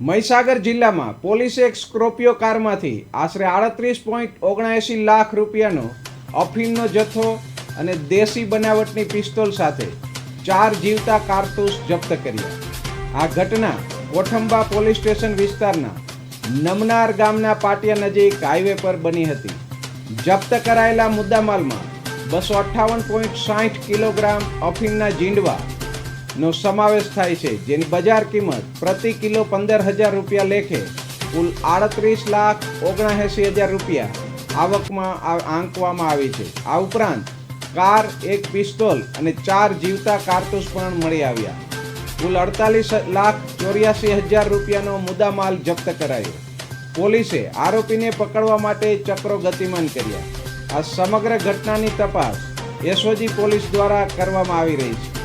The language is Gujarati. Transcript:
મહીસાગર જિલ્લામાં પોલીસે એક સ્કોર્પિયો કારમાંથી આશરે આડત્રીસ પોઈન્ટ ઓગણએંસી લાખ રૂપિયાનો અફીમનો જથ્થો અને દેશી બનાવટની પિસ્તોલ સાથે ચાર જીવતા કારતૂસ જપ્ત કર્યા. આ ઘટના કોઠંબા પોલીસ સ્ટેશન વિસ્તારના નમનાર ગામના પાટિયા નજીક હાઈવે પર બની હતી. જપ્ત કરાયેલા મુદ્દામાલમાં બસો અઠ્ઠાવન પોઈન્ટ સાઠ કિલોગ્રામ અફીમના જીંડવા નો સમાવેશ થાય છે, જેની બજાર કિંમત પ્રતિ કિલો પંદર હજાર રૂપિયા લેખે કુલ આડત્રીસ લાખ ઓગણએંસી હજાર રૂપિયા આવકમાં આંકવામાં આવી છે. આ ઉપરાંત કાર, એક પિસ્તોલ અને ચાર જીવતા કારતૂસ પણ મળી આવ્યા. કુલ અડતાલીસ લાખ ચોર્યાસી હજાર રૂપિયાનો મુદ્દામાલ જપ્ત કરાયો. પોલીસે આરોપીને પકડવા માટે ચક્રો ગતિમાન કર્યા. આ સમગ્ર ઘટનાની તપાસ એસઓજી પોલીસ દ્વારા કરવામાં આવી રહી છે.